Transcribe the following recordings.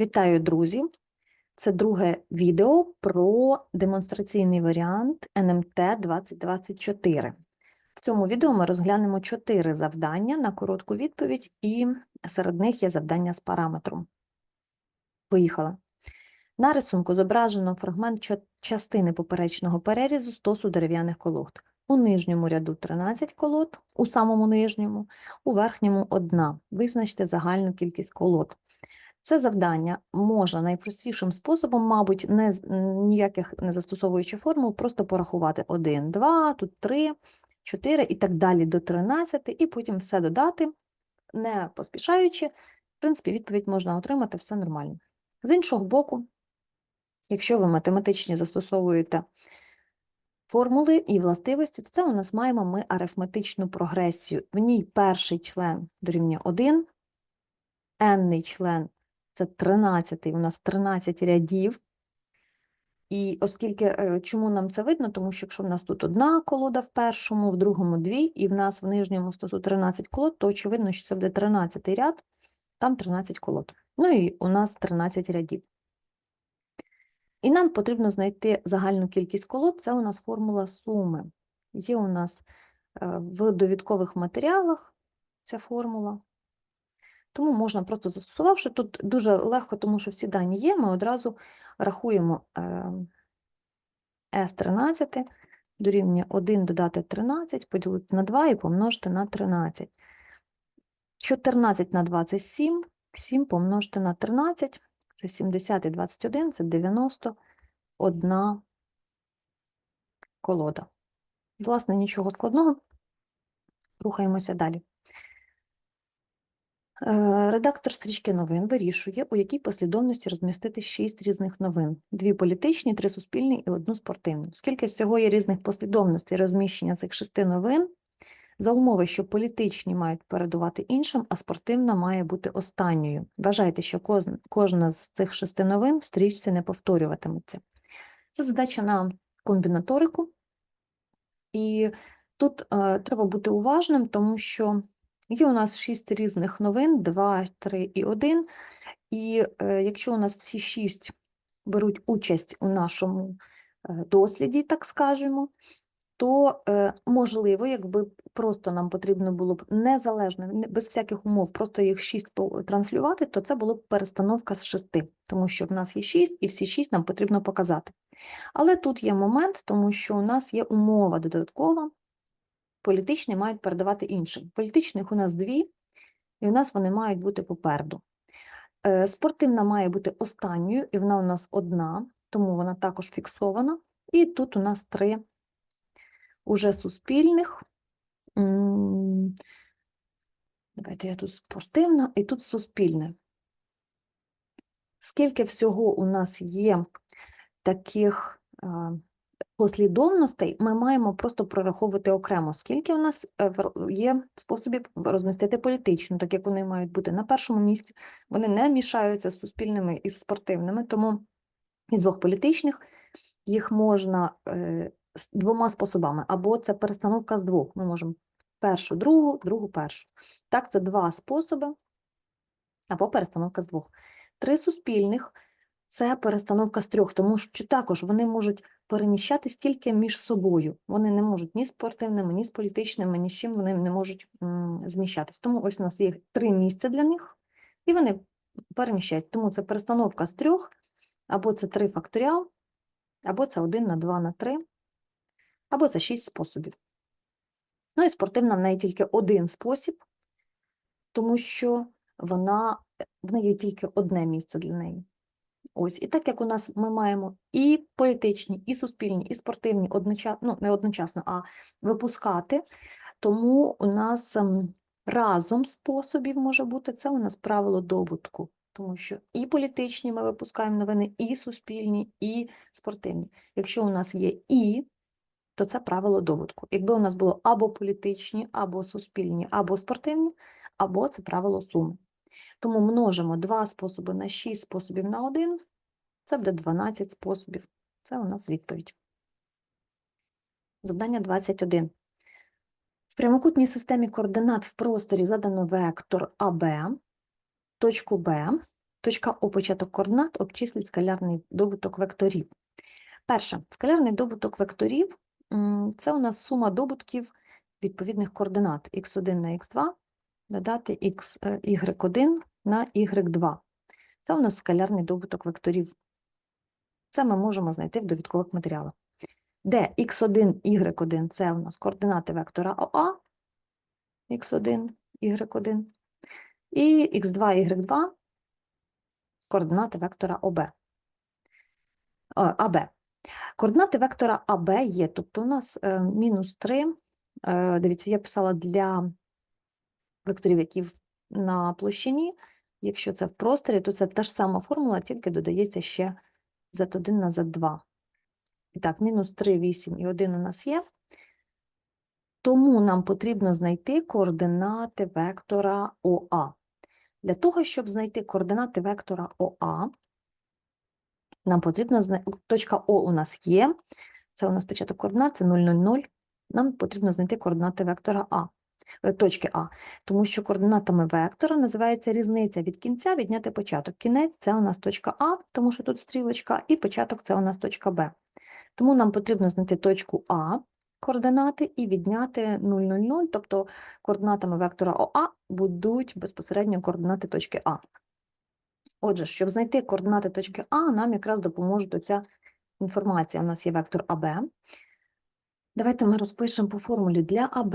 Вітаю, друзі! Це друге відео про демонстраційний варіант НМТ 2024. В цьому відео ми розглянемо чотири завдання на коротку відповідь, і серед них є завдання з параметром. Поїхали. На рисунку зображено фрагмент частини поперечного перерізу стосу дерев'яних колод. У нижньому ряду 13 колод, у самому нижньому, у верхньому – одна. Визначте загальну кількість колод. Це завдання можна найпростішим способом, мабуть, не, ніяких не застосовуючи формул, просто порахувати 1, 2, тут 3, 4 і так далі до 13, і потім все додати, не поспішаючи. В принципі, відповідь можна отримати, все нормально. З іншого боку, якщо ви математичні застосовуєте формули і властивості, то це у нас маємо ми арифметичну прогресію. В ній перший член дорівнює 1, n член це 13, у нас 13 рядів. І оскільки, е, чому нам це видно? Тому що якщо в нас тут одна колода в першому, в другому дві, і в нас в нижньому стосу 13 колод, то очевидно, що це буде 13 ряд, там 13 колод. Ну і у нас 13 рядів. І нам потрібно знайти загальну кількість колод, це у нас формула суми. Є у нас е, в довідкових матеріалах ця формула. Тому можна просто застосувавши, тут дуже легко, тому що всі дані є, ми одразу рахуємо S13 дорівнює 1 додати 13, поділити на 2 і помножити на 13. 14 на 2 – це 7, 7 помножити на 13, це 70 і 21, це 91 колода. Власне, нічого складного. Рухаємося далі. Е, Редактор стрічки новин вирішує, у якій послідовності розмістити шість різних новин: дві політичні, три суспільні і одну спортивну. Оскільки всього є різних послідовностей розміщення цих шести новин, за умови, що політичні мають передувати іншим, а спортивна має бути останньою. Вважайте, що кожна, з цих шести новин в стрічці не повторюватиметься. Це задача на комбінаторику. І тут е, треба бути уважним, тому що Є у нас шість різних новин, 2, 3 і 1. І е, якщо у нас всі шість беруть участь у нашому е, досліді, так скажемо, то е, можливо, якби просто нам потрібно було б незалежно, без всяких умов, просто їх шість транслювати, то це було б перестановка з шести, тому що в нас є шість, і всі шість нам потрібно показати. Але тут є момент, тому що у нас є умова додаткова, політичні мають передавати іншим. Політичних у нас дві, і у нас вони мають бути попереду. Е, Спортивна має бути останньою, і вона у нас одна, тому вона також фіксована. І тут у нас три уже суспільних. Давайте я тут спортивна і тут суспільне. Скільки всього у нас є таких а, послідовностей, ми маємо просто прораховувати окремо, скільки у нас е, є способів розмістити політичну, так як вони мають бути на першому місці. Вони не мішаються з суспільними і з спортивними, тому із двох політичних їх можна е, з двома способами. Або це перестановка з двох. Ми можемо першу, другу, другу, першу. Так, це два способи, або перестановка з двох. Три суспільних це перестановка з трьох, тому що також вони можуть переміщатись тільки між собою. Вони не можуть ні з спортивними, ні з політичними, ні з чим вони не можуть зміщатись. Тому ось у нас є три місця для них, і вони переміщаються. Тому це перестановка з трьох, або це 3 факторіал, або це 1 на 2 на 3, або це 6 способів. Ну і спортивна в неї тільки один спосіб, тому що вона, в неї тільки одне місце для неї. Ось, і так як у нас ми маємо і політичні, і суспільні, і спортивні одночасно, ну не одночасно, а випускати, тому у нас ем, разом способів може бути це у нас правило добутку, тому що і політичні ми випускаємо новини, і суспільні, і спортивні. Якщо у нас є і, то це правило добутку. Якби у нас було або політичні, або суспільні, або спортивні, або це правило суми. Тому множимо два способи на 6 способів на 1, це буде 12 способів. Це у нас відповідь. Завдання 21. В прямокутній системі координат в просторі задано вектор АБ, точку Б Точка О початок координат обчислить скалярний добуток векторів. Перше, скалярний добуток векторів це у нас сума добутків відповідних координат x1 на x2 додати x, е, y1 на y2. Це у нас скалярний добуток векторів. Це ми можемо знайти в довідкових матеріалах. Де x1, y1 це у нас координати вектора ОА, x1, y1, і x2, y2 координати вектора ОБ. АБ. Координати вектора АБ є, тобто у нас е, мінус 3, е, дивіться, я писала для векторів, які на площині, якщо це в просторі, то це та ж сама формула, тільки додається ще z1 на z2. І так, мінус 3, 8 і 1 у нас є. Тому нам потрібно знайти координати вектора ОА. Для того, щоб знайти координати вектора ОА, нам потрібно знайти, точка О у нас є, це у нас початок координат, це 0, 0, 0. Нам потрібно знайти координати вектора А, точки А, тому що координатами вектора називається різниця від кінця відняти початок. Кінець це у нас точка А, тому що тут стрілочка, і початок це у нас точка Б. Тому нам потрібно знайти точку А, координати, і відняти 0, 0, 0, тобто координатами вектора ОА будуть безпосередньо координати точки А. Отже, щоб знайти координати точки А, нам якраз допоможе ця інформація. У нас є вектор АБ. Давайте ми розпишемо по формулі для АБ.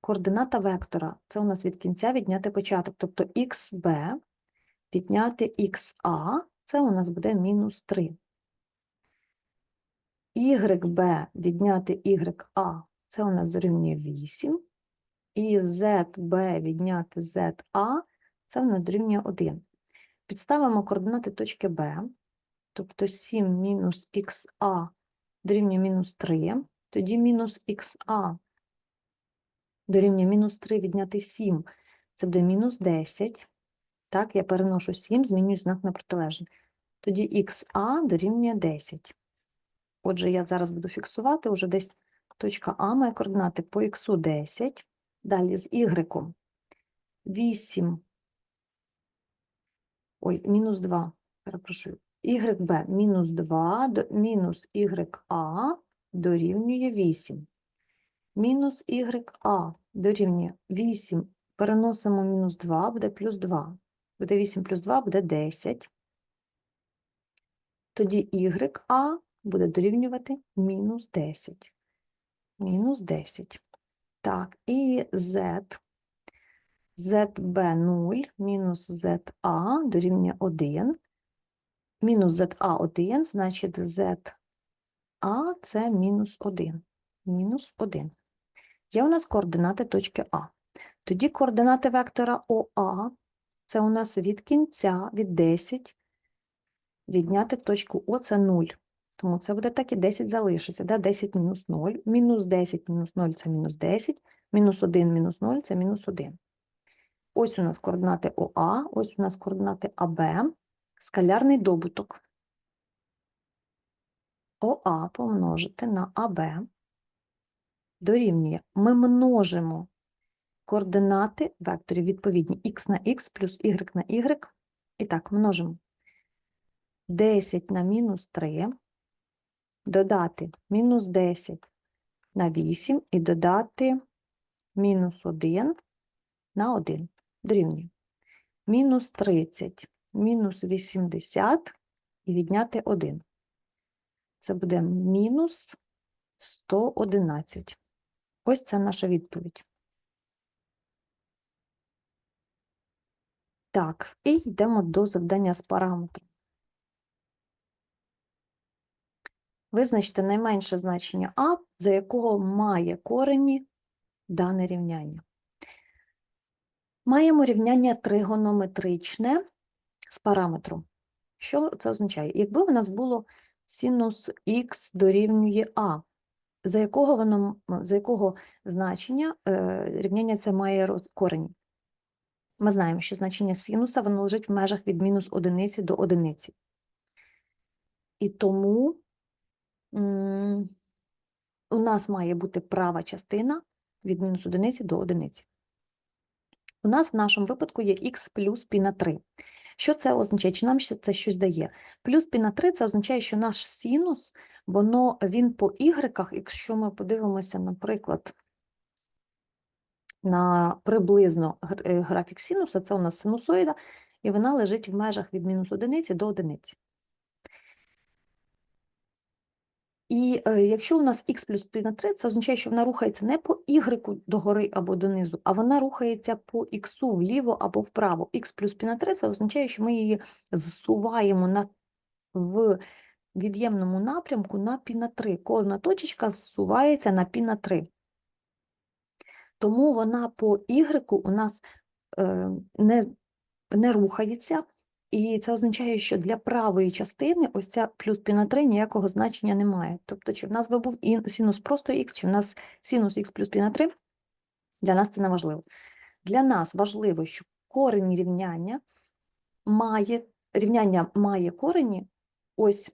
Координата вектора це у нас від кінця відняти початок, тобто XB відняти XA, це у нас буде мінус 3. YB відняти YA, це у нас дорівнює 8. І ZB відняти ZA, це у нас дорівнює 1. Підставимо координати точки Б, тобто 7 мінус ХА дорівнює мінус 3, тоді мінус ХА дорівнює мінус 3 відняти 7, це буде мінус 10. Так, я переношу 7, змінюю знак на протилежний. Тоді ХА дорівнює 10. Отже, я зараз буду фіксувати, уже десь точка А має координати по х 10, далі з Y 8 ой, мінус 2, перепрошую, YB мінус 2, до- мінус YA дорівнює 8. Мінус YA дорівнює 8, переносимо мінус 2, буде плюс 2. Буде 8 плюс 2, буде 10. Тоді YA буде дорівнювати мінус 10. Мінус 10. Так, і Z ZB0 мінус ZA дорівнює 1. Мінус ZA 1, значить ZA це мінус 1. Мінус 1. Є у нас координати точки А. Тоді координати вектора ОА це у нас від кінця, від 10, відняти точку О це 0. Тому це буде так і 10 залишиться. Да? 10 мінус 0. Мінус 10 мінус 0 це мінус 10. Мінус 1 мінус 0 це мінус 1. Ось у нас координати ОА, ось у нас координати АБ, скалярний добуток. ОА помножити на АБ дорівнює. Ми множимо координати векторів відповідні х на х плюс y на y. І так, множимо 10 на мінус 3, додати мінус 10 на 8 і додати мінус 1 на 1 дорівнює. Мінус 30, мінус 80 і відняти 1. Це буде мінус 111. Ось це наша відповідь. Так, і йдемо до завдання з параметру. Визначте найменше значення А, за якого має корені дане рівняння. Маємо рівняння тригонометричне з параметром. Що це означає? Якби у нас було синус х дорівнює А, за якого воно за якого значення е, рівняння це має роз- корені? Ми знаємо, що значення синуса воно лежить в межах від мінус одиниці до одиниці. І тому у нас має бути права частина від мінус одиниці до одиниці. У нас в нашому випадку є х плюс пі на 3. Що це означає? Чи нам це щось дає? Плюс пі на 3 це означає, що наш синус, воно, він по ігреках, якщо ми подивимося, наприклад, на приблизно е, графік синуса, це у нас синусоїда, і вона лежить в межах від мінус одиниці до одиниці. І е, якщо у нас х плюс пі на 3, це означає, що вона рухається не по y догори або донизу, а вона рухається по х вліво або вправо. х плюс пі на 3 це означає, що ми її зсуваємо на, в від'ємному напрямку на пі на 3. Кожна точечка зсувається на пі на 3. Тому вона по y у нас е, не, не рухається, і це означає, що для правої частини ось ця плюс пі на 3 ніякого значення немає. Тобто, чи в нас би був синус просто х, чи в нас синус х плюс пі на 3, для нас це не важливо. Для нас важливо, що корень рівняння має, рівняння має корені ось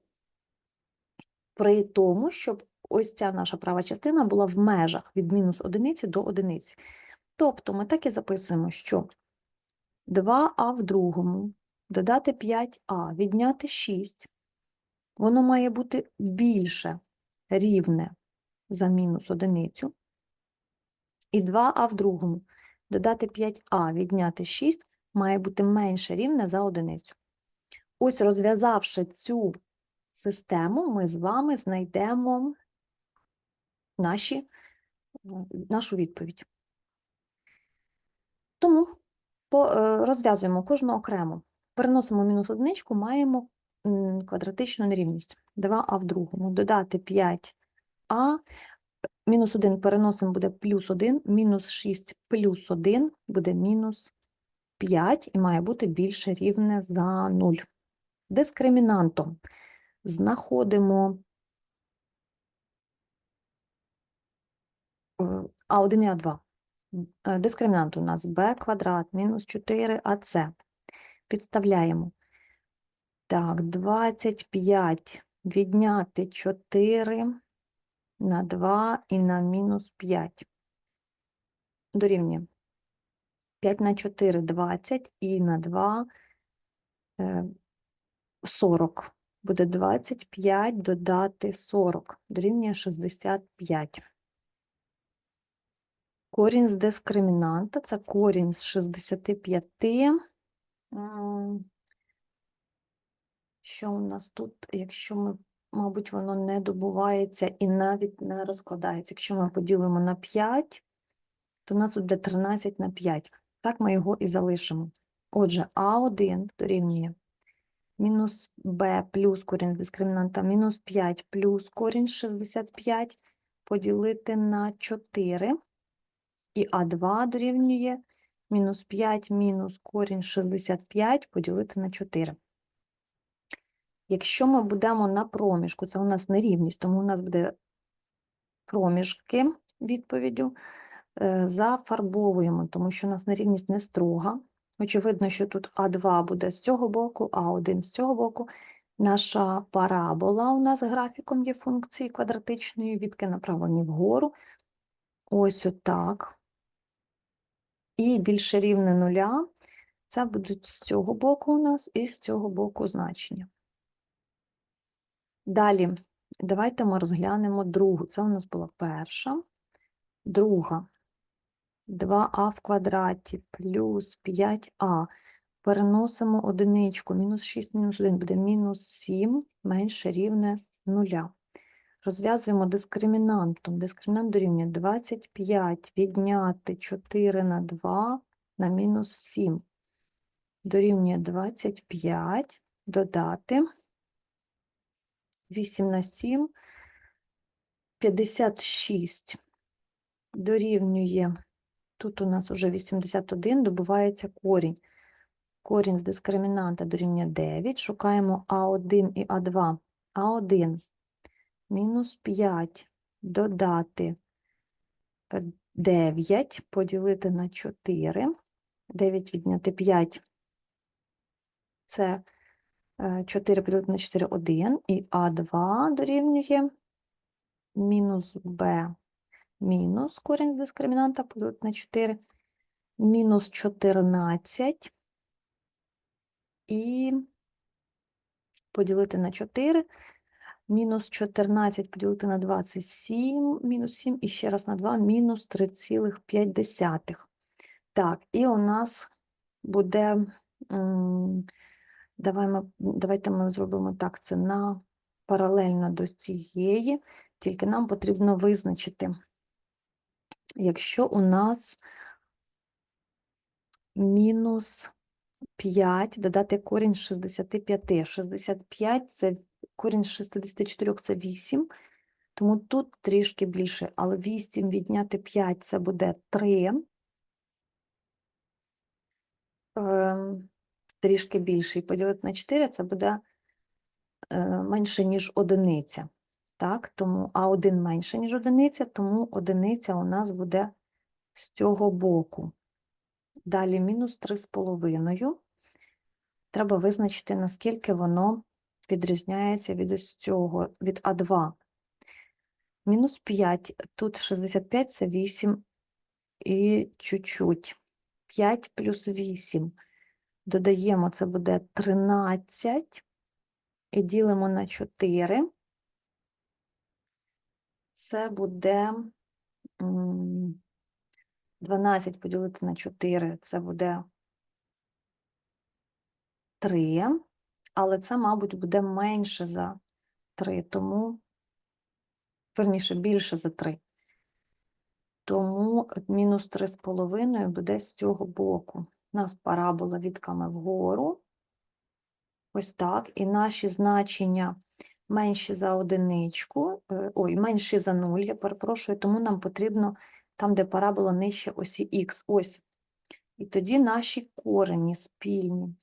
при тому, щоб ось ця наша права частина була в межах від мінус одиниці до одиниці. Тобто ми так і записуємо, що 2а в другому додати 5а, відняти 6, воно має бути більше рівне за мінус одиницю. І 2а в другому додати 5а, відняти 6 має бути менше рівне за одиницю. Ось розв'язавши цю систему, ми з вами знайдемо наші, нашу відповідь. Тому е, розв'язуємо кожну окремо. Переносимо мінус одиничку, маємо квадратичну нерівність. 2а в другому. Додати 5а. Мінус 1 переносимо буде плюс 1, мінус 6 плюс 1 буде мінус 5 і має бути більше рівне за 0. Дискримінантом знаходимо е, А1 і А2. Е, Дискримінант у нас b квадрат мінус 4ac. Підставляємо. Так, 25 відняти 4 на 2 і на мінус 5. Дорівнює 5 на 4 – 20 і на 2 е, – 40. Буде 25 додати 40. Дорівнює 65. Корінь з дискримінанта – це корінь з 65. Що у нас тут, якщо ми, мабуть, воно не добувається і навіть не розкладається. Якщо ми поділимо на 5, то у нас тут буде 13 на 5. Так ми його і залишимо. Отже, А1 дорівнює мінус Б плюс корінь з дискримінанта, мінус 5 плюс корінь 65 поділити на 4. І А2 дорівнює мінус 5 мінус корінь 65 поділити на 4. Якщо ми будемо на проміжку, це у нас нерівність, тому у нас буде проміжки відповіддю, е, зафарбовуємо, тому що у нас нерівність не строга. Очевидно, що тут А2 буде з цього боку, А1 з цього боку. Наша парабола у нас графіком є функції квадратичної, відки направлені вгору. Ось отак. І більше рівне нуля. Це будуть з цього боку у нас і з цього боку значення. Далі, давайте ми розглянемо другу. Це у нас була перша. Друга. 2а в квадраті плюс 5а. Переносимо одиничку. Мінус 6, мінус 1 буде мінус 7, менше рівне нуля. Розв'язуємо дискримінантом. Дискримінант дорівнює 25 відняти 4 на 2 на мінус 7. Дорівнює 25 додати 8 на 7, 56 дорівнює, тут у нас уже 81, добувається корінь. Корінь з дискримінанта дорівнює 9, шукаємо А1 і А2. А1 мінус 5 додати е, 9 поділити на 4. 9 відняти 5 це е, 4 поділити на 4 – 1. І А2 дорівнює мінус Б мінус корінь дискримінанта поділити на 4. мінус 14 і поділити на 4. Мінус 14 поділити на 27, мінус 7 і ще раз на 2, мінус 3,5. Так, і у нас буде, давай ми, давайте ми зробимо так, це на паралельно до цієї, тільки нам потрібно визначити, якщо у нас мінус 5, додати корінь 65. 65 це корінь 64 це 8, тому тут трішки більше, але 8 відняти 5 це буде 3. Ем, трішки більше. І поділити на 4 це буде е, менше, ніж одиниця. Так, тому, а 1 менше, ніж одиниця, тому одиниця у нас буде з цього боку. Далі мінус 3,5. Треба визначити, наскільки воно відрізняється від ось цього, від А2. Мінус 5, тут 65 це 8 і чуть-чуть. 5 плюс 8. Додаємо, це буде 13 і ділимо на 4. Це буде 12 поділити на 4, це буде 3, але це, мабуть, буде менше за 3, тому, верніше, більше за 3. Тому мінус 3,5 буде з цього боку. У нас парабола відками вгору. Ось так. І наші значення менші за одиничку, е, ой, менші за 0, я перепрошую, тому нам потрібно там, де парабола нижче осі х. Ось. І тоді наші корені спільні.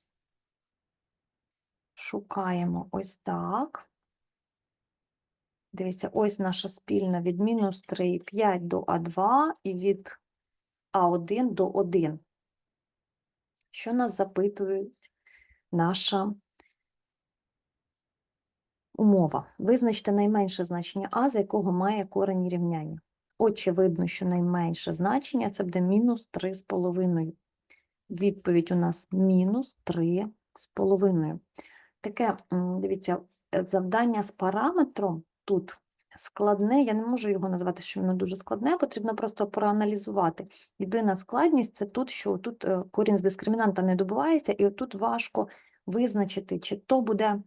Шукаємо ось так. Дивіться, ось наша спільна від мінус 3,5 до А2 і від А1 до 1. Що нас запитують наша умова? Визначте найменше значення А, за якого має корені рівняння. Очевидно, що найменше значення це буде мінус 3,5. Відповідь у нас мінус 3,5. Таке, дивіться, завдання з параметром тут складне, я не можу його назвати, що воно дуже складне, потрібно просто проаналізувати. Єдина складність це тут, що тут е, корінь з дискримінанта не добувається, і отут важко визначити, чи то буде,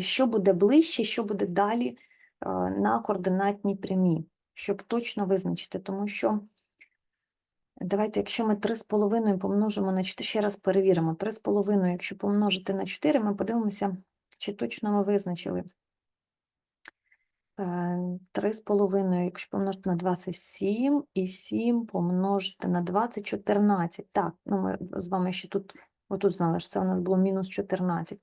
що буде ближче, що буде далі е, на координатній прямій, щоб точно визначити, тому що Давайте, якщо ми 3,5 помножимо на 4, ще раз перевіримо. 3,5, якщо помножити на 4, ми подивимося, чи точно ми визначили. Е, 3,5, якщо помножити на 27, і 7 помножити на 20, 14. Так, ну ми з вами ще тут, отут знали, що це у нас було мінус 14.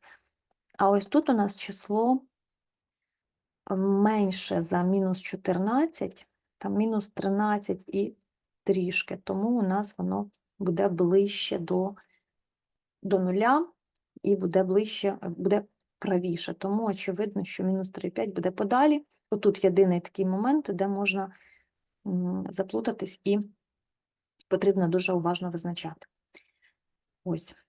А ось тут у нас число менше за мінус 14, там мінус 13 і трішки, тому у нас воно буде ближче до, до нуля і буде ближче, буде правіше. Тому очевидно, що мінус 3,5 буде подалі. Отут єдиний такий момент, де можна заплутатись і потрібно дуже уважно визначати. Ось.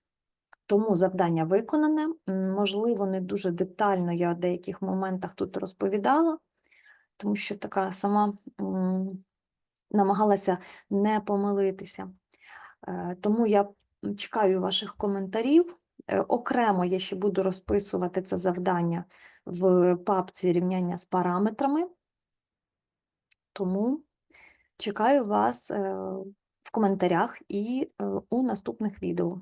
Тому завдання виконане. Можливо, не дуже детально я в деяких моментах тут розповідала, тому що така сама намагалася не помилитися. Е, Тому я чекаю ваших коментарів. Е, Окремо я ще буду розписувати це завдання в папці рівняння з параметрами. Тому чекаю вас е, в коментарях і у наступних відео.